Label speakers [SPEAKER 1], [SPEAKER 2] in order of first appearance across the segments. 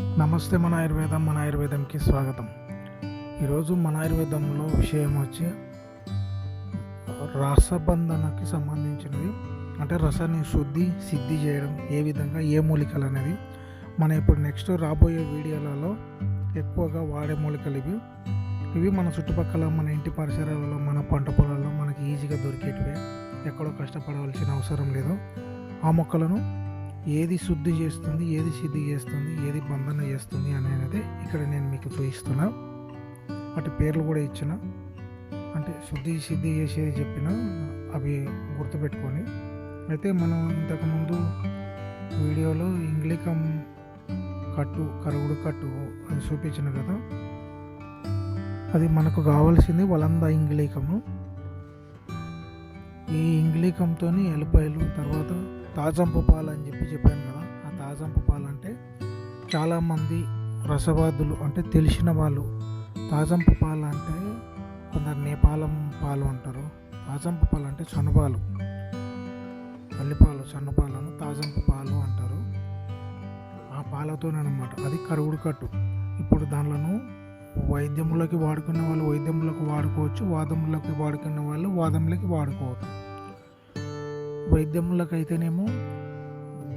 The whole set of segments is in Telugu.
[SPEAKER 1] నమస్తే మన ఆయుర్వేదం మన ఆయుర్వేదంకి స్వాగతం. ఈరోజు మన ఆయుర్వేదంలో విషయం వచ్చి రసబంధనకి సంబంధించినది. అంటే రసాన్ని శుద్ధి సిద్ధి చేయడం ఏ విధంగా ఏ మూలికలు అనేది మన ఇప్పుడు నెక్స్ట్ రాబోయే వీడియోలలో ఎక్కువగా వాడే మూలికలు ఇవి. ఇవి మన చుట్టుపక్కల మన ఇంటి పరిసరాలలో మన పంట పొలాల్లో మనకి ఈజీగా దొరికేటివే. ఎక్కడో కష్టపడవలసిన అవసరం లేదు. ఆ మొక్కలను ఏది శుద్ధి చేస్తుంది ఏది సిద్ధి చేస్తుంది ఏది బంధన చేస్తుంది అనేది ఇక్కడ నేను మీకు చూపిస్తున్నా. వాటి పేర్లు కూడా ఇచ్చిన. అంటే శుద్ధి సిద్ధి చేసేది చెప్పిన అవి గుర్తుపెట్టుకొని. అయితే మనం ఇంతకుముందు వీడియోలో ఇంగ్లీకం కట్టు కరుగుడు కట్టు అది చూపించిన కదా. అది మనకు కావాల్సింది వలంద ఇంగ్లీకము. ఈ ఇంగ్లీకంతో ఎల్లిపాయలు తర్వాత తాజంపు పాలు అని చెప్పి చెప్పాను కదా ఆ తాజంపు పాలు అంటే చాలామంది రసవాదులు అంటే తెలిసిన వాళ్ళు తాజంపు పాలు అంటే కొందరు నేపాలం పాలు అంటారు. తాజంపు పాలు అంటే చనుపాలు. పల్లిపాలు చన్నపాలను తాజంపు పాలు అంటారు. ఆ పాలతోనమాట అది కరుగుడు కట్టు. ఇప్పుడు దానిలను వైద్యములకి వాడుకునే వాళ్ళు వైద్యములకు వాడుకోవచ్చు వాదములకి వాడుకునే వాళ్ళు వాదములకి వాడుకోవచ్చు. వైద్యములకైతేనేమో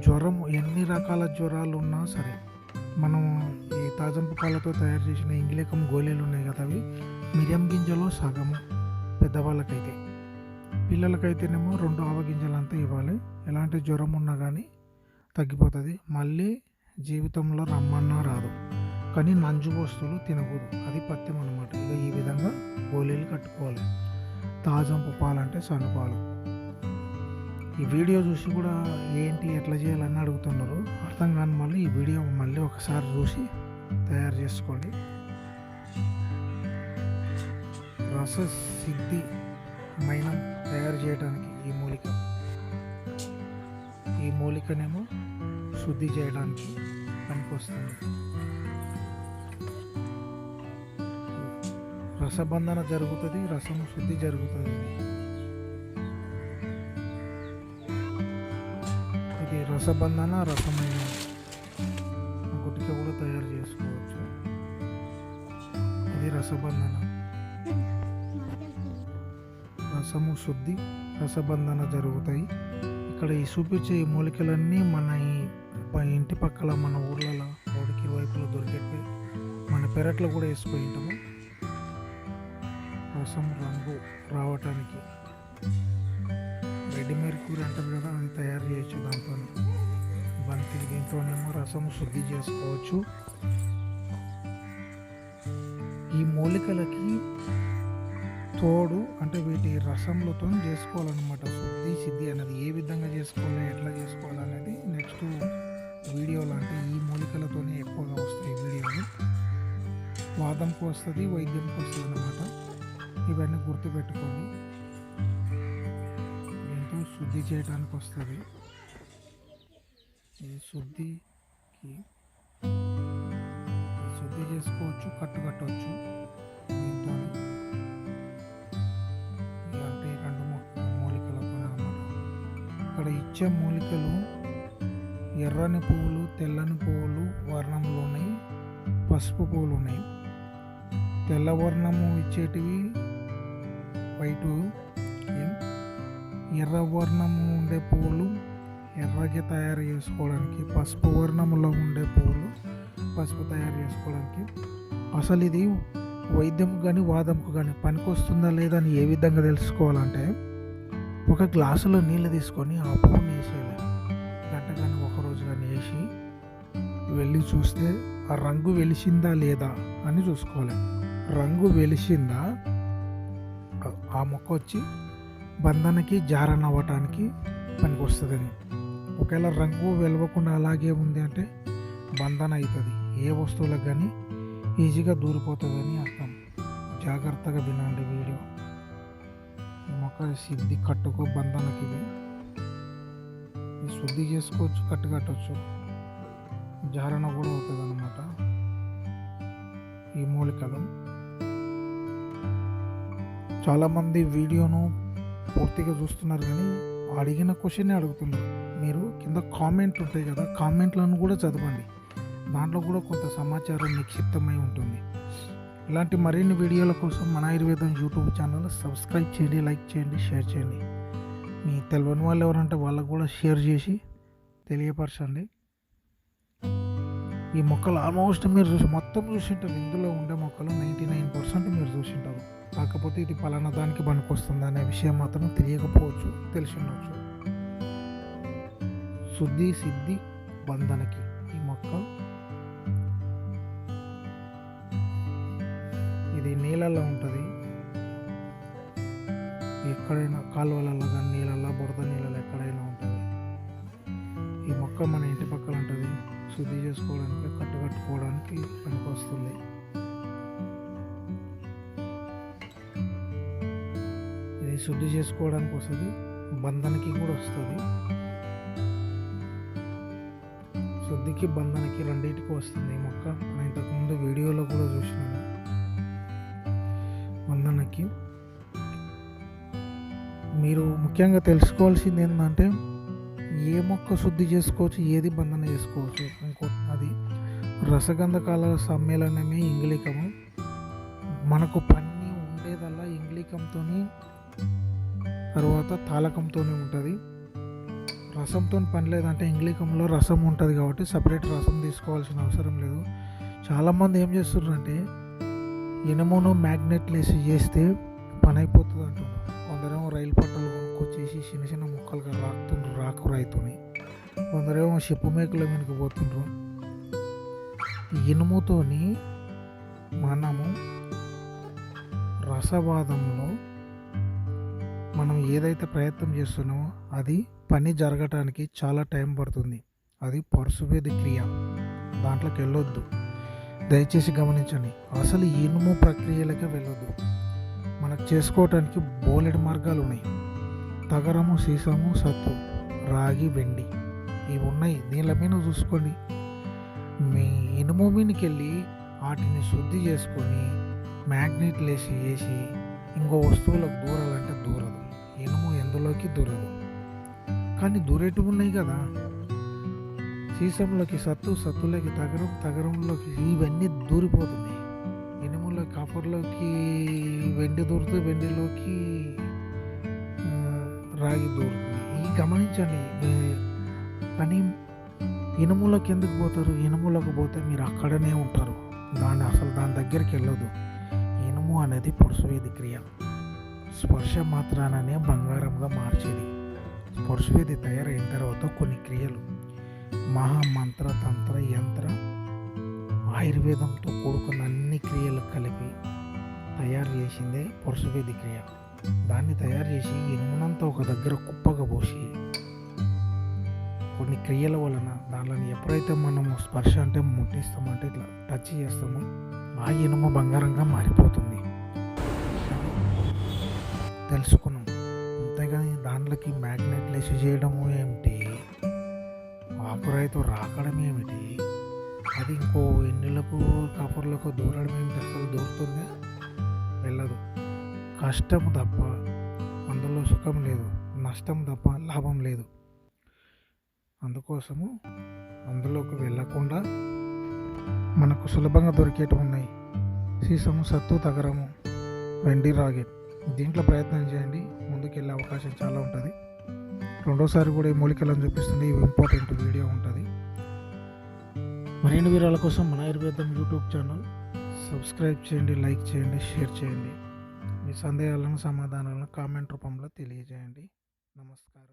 [SPEAKER 1] జ్వరం ఎన్ని రకాల జ్వరాలు ఉన్నా సరే మనం ఈ తాజంపు పాలతో తయారు చేసిన ఇంగిలికం గోళీలు ఉన్నాయి కదా అవి మిరియం గింజలో సగము పెద్దవాళ్ళకైతే. పిల్లలకైతేనేమో రెండు ఆవ గింజలంతా ఇవ్వాలి. ఎలాంటి జ్వరం ఉన్నా కానీ తగ్గిపోతుంది. మళ్ళీ జీవితంలో రమ్మన్నా రాదు. కానీ నంజు వస్తువులు తినకూడదు. అది పత్యం అనమాట ఇక ఈ విధంగా గోళీలు కట్టుకోవాలి. తాజంపు పాలు అంటే సన్నపాలు ఈ వీడియో చూసి కూడా ఏంటి ఎట్లా చేయాలని అడుగుతున్నారు అర్థం కాని మళ్ళీ ఈ వీడియో మళ్ళీ ఒకసారి చూసి తయారు చేసుకోండి. రస సిద్ధి మైనం తయారు చేయడానికి ఈ మూలిక. ఈ మూలికనేమో శుద్ధి చేయడానికి పనికొస్తుంది. రసబంధన జరుగుతుంది రసము శుద్ధి జరుగుతుంది. రసబంధన రసమైన గుటిక కూడా తయారు చేసుకోవచ్చు? ఇది రసబంధన రసము శుద్ధి రసబంధన జరుగుతాయి. ఇక్కడ ఈ చూపించే మూలికలన్నీ మన ఇంటి పక్కల మన ఊర్లలో రోడ్డుకి వైపులో దొరికేవి మన పెరట్లో కూడా వేసుకొని ఉంటాము. రసం రంగు రావటానికి. రెడీమేడ్ కూర అంటారు కదా అది తయారు చేయొచ్చు దాంతో బంతి దీంతోనేమో రసం శుద్ధి చేసుకోవచ్చు ఈ మూలికలకి తోడు అంటే వీటి రసములతో చేసుకోవాలన్నమాట శుద్ధి సిద్ధి అనేది ఏ విధంగా చేసుకోవాలి ఎట్లా చేసుకోవాలి అనేది నెక్స్ట్ వీడియోలు అంటే ఈ మూలికలతోనే ఎక్కువగా వస్తాయి వీడియోలు వాదంకు వస్తుంది వైద్యంకి వస్తుంది అన్నమాట ఇవన్నీ గుర్తుపెట్టుకోండి ఎంతో శుద్ధి చేయడానికి వస్తుంది ఈ శుద్ధికి శుద్ధి చేసుకోవచ్చు కట్టు కట్టవచ్చు దీంతో అంటే రెండు మూ- మూలికలతో ఇక్కడ ఇచ్చే మూలికలు ఎర్రని పువ్వులు తెల్లని పువ్వులు వర్ణంలో ఉన్నాయి పసుపు పువ్వులు ఉన్నాయి తెల్ల వర్ణము ఇచ్చేటివి వైటు ఎర్ర వర్ణము ఉండే పువ్వులు ఎర్రగా తయారు చేసుకోవడానికి పసుపు వర్ణంలో ఉండే పువ్వులు పసుపు తయారు చేసుకోవడానికి. అసలు ఇది వైద్యం కానీ వాదంకు కానీ పనికొస్తుందా లేదా అని ఏ విధంగా తెలుసుకోవాలంటే ఒక గ్లాసులో నీళ్ళు తీసుకొని ఆ పువ్వుని వేసేయాలి గంట కానీ ఒక రోజు కానీ వేసి వెళ్ళి చూస్తే ఆ రంగు వెలిసిందా లేదా అని చూసుకోవాలి. రంగు వెలిసిందా? ఆ- మొక్క వచ్చి బంధనకి జారనవ్వటానికి పనికి వస్తుందని ఒకవేళ రంగు వెలవకుండా అలాగే ఉంది అంటే బంధన అవుతుంది ఏ వస్తువులకు కానీ ఈజీగా దూరిపోతుందని అర్థం. జాగ్రత్తగా వినండి వీడియో. మొక్క సిద్ధి కట్టుకో బంధనకి ఇవి శుద్ధి చేసుకోవచ్చు కట్టు కట్టవచ్చు జారణ కూడా అవుతుంది అనమాట ఈ మూలికలు. చాలామంది వీడియోను పూర్తిగా చూస్తున్నారు కానీ అడిగిన క్వశ్చనే అడుగుతున్నారు. మీరు కింద కామెంట్ ఉంటాయి కదా కామెంట్లను కూడా చదవండి. దాంట్లో కూడా కొంత సమాచారం నిక్షిప్తమై ఉంటుంది. ఇలాంటి మరిన్ని వీడియోల కోసం మన ఆయుర్వేదం యూట్యూబ్ ఛానల్ సబ్స్క్రైబ్ చేయండి లైక్ చేయండి షేర్ చేయండి. మీ తెలియని వాళ్ళు ఎవరంటే వాళ్ళకు కూడా షేర్ చేసి తెలియపరచండి. ఈ మొక్కలు ఆల్మోస్ట్ మీరు చూసి మొత్తం చూసింటారు. ఇందులో ఉండే మొక్కలు నైంటీ నైన్ పర్సెంట్ మీరు చూసింటారు. కాకపోతే ఇది పలానా దానికి పనికొస్తుంది అనే విషయం మాత్రం తెలియకపోవచ్చు తెలిసి ఉండొచ్చు. శుద్ధి సిద్ధి బంధనకి ఈ మొక్క. ఇది నీళ్ళల్లో ఉంటుంది. ఎక్కడైనా కాలువలలో కానీ నీళ్ళల్లో బురద నీళ్ళలో ఎక్కడైనా ఉంటుంది. ఈ మొక్క మన ఇంటి పక్కన ఉంటుంది. శుద్ధి చేసుకోవడానికి కట్టు కట్టుకోవడానికి పనికి వస్తుంది ఇది శుద్ధి చేసుకోవడానికి వస్తుంది. బంధనకి కూడా వస్తుంది. శుద్ధికి బంధనకి రెండింటికి వస్తుంది ఈ మొక్క. మనం ఇంతకుముందు వీడియోలో కూడా చూసినాము. బంధనకి. మీరు ముఖ్యంగా తెలుసుకోవాల్సింది ఏంటంటే ఏ మొక్క శుద్ధి చేసుకోవచ్చు ఏది బంధన చేసుకోవచ్చు? ఇంకో అది రసగంధకాల సమ్మేళనమే ఇంగ్లీకము. మనకు పని ఉండేదల్లా ఇంగ్లీకంతో తర్వాత తాలకంతో ఉంటుంది. రసంతో పని లేదంటే ఇంగ్లీకంలో రసం ఉంటుంది కాబట్టి సపరేట్ రసం తీసుకోవాల్సిన అవసరం లేదు. చాలామంది ఏం చేస్తున్నారంటే ఇనుమును మ్యాగ్నెట్లు వేసి చేస్తే పని అయిపోతుంది అంటున్నారు కొందరేమో రైలు పట్టాలు కొనుక్కొచ్చేసి చిన్న చిన్న ముక్కలుగా రాకుతుండ్రు రాకు రైతుని. కొందరేమో చెప్పు మేకల వెనుక పోతుండ్రు. ఇనుముతోని మనము రసవాదంలో మనం ఏదైతే ప్రయత్నం చేస్తున్నామో అది పని జరగటానికి చాలా టైం పడుతుంది. అది పరుసువేది క్రియ. దాంట్లోకి వెళ్ళొద్దు. దయచేసి గమనించండి. అసలు ఇనుము ప్రక్రియలకే వెళ్ళొద్దు. మనకు చేసుకోవటానికి బోలెడు మార్గాలు ఉన్నాయి. తగరము సీసము సత్తు రాగి వెండి ఇవి ఉన్నాయి. దీనిలో మీద చూసుకోండి. మీ ఇనుము మీదకి వెళ్ళి వాటిని శుద్ధి చేసుకొని మ్యాగ్నెట్లు వేసి వేసి ఇంకో వస్తువులకు దూరాలంటే దూరదు. అందులోకి దూరదు. కానీ దూరేటివి ఉన్నాయి కదా. సీసంలోకి సత్తు సత్తులోకి తగరం తగరంలోకి ఇవన్నీ దూరిపోతున్నాయి. ఇనుములో కాపర్లోకి వెండి దూరుతూ వెండిలోకి రాగి దూరుతుంది. ఈ గమనించండి కానీ ఇనుములోకి ఎందుకు పోతారు? ఇనుములోకి పోతే మీరు అక్కడనే ఉంటారు. దాన్ని అసలు దాని దగ్గరికి వెళ్ళదు ఇనుము అనేది పురుషవేది క్రియ. స్పర్శ మాత్రాననే బంగారంగా మార్చేది. స్పర్శవేది తయారైన తర్వాత కొన్ని క్రియలు. మహామంత్ర తంత్ర యంత్ర ఆయుర్వేదంతో కూడుకున్న అన్ని క్రియలు కలిపి తయారు చేసిందే పురుషవేది క్రియ. దాన్ని తయారు చేసి ఇనుమునంతా ఒక దగ్గర కుప్పగా పోసి కొన్ని క్రియల వలన దానిని ఎప్పుడైతే మనము స్పర్శ అంటే ముట్టిస్తామంటే ఇట్లా టచ్ చేస్తామో ఆ ఇనుము బంగారంగా మారిపోతుంది. తెలుసుకున్నాం. అంతేగాని దాంట్లోకి మ్యాగ్నెట్లు వేసి చేయడము ఏమిటి? ఆకురాయితో రాకడం ఏమిటి? అది ఇంకో ఎన్నిలకు కాపర్లకు దూరడం ఏమిటి? అసలు దూరుతుందా? వెళ్ళదు. కష్టం తప్ప అందులో సుఖం లేదు. నష్టం తప్ప లాభం లేదు. అందుకోసము అందులోకి వెళ్ళకుండా మనకు సులభంగా దొరికేటివి ఉన్నాయి. సీసము సత్తు తగరము వెండి రాగి. దీంట్లో ప్రయత్నం చేయండి. ముందుకెళ్ళే అవకాశం చాలా ఉంటుంది. రెండోసారి కూడా ఈ మూలికలను చూపిస్తుంది. ఇవి ఇంపార్టెంట్ వీడియో ఉంటుంది. మరిన్ని వీరాల కోసం మన ఆయుర్వేదం యూట్యూబ్ ఛానల్ సబ్స్క్రైబ్ చేయండి లైక్ చేయండి షేర్ చేయండి. మీ సందేహాలను సమాధానాలను కామెంట్ రూపంలో తెలియజేయండి. నమస్కారం.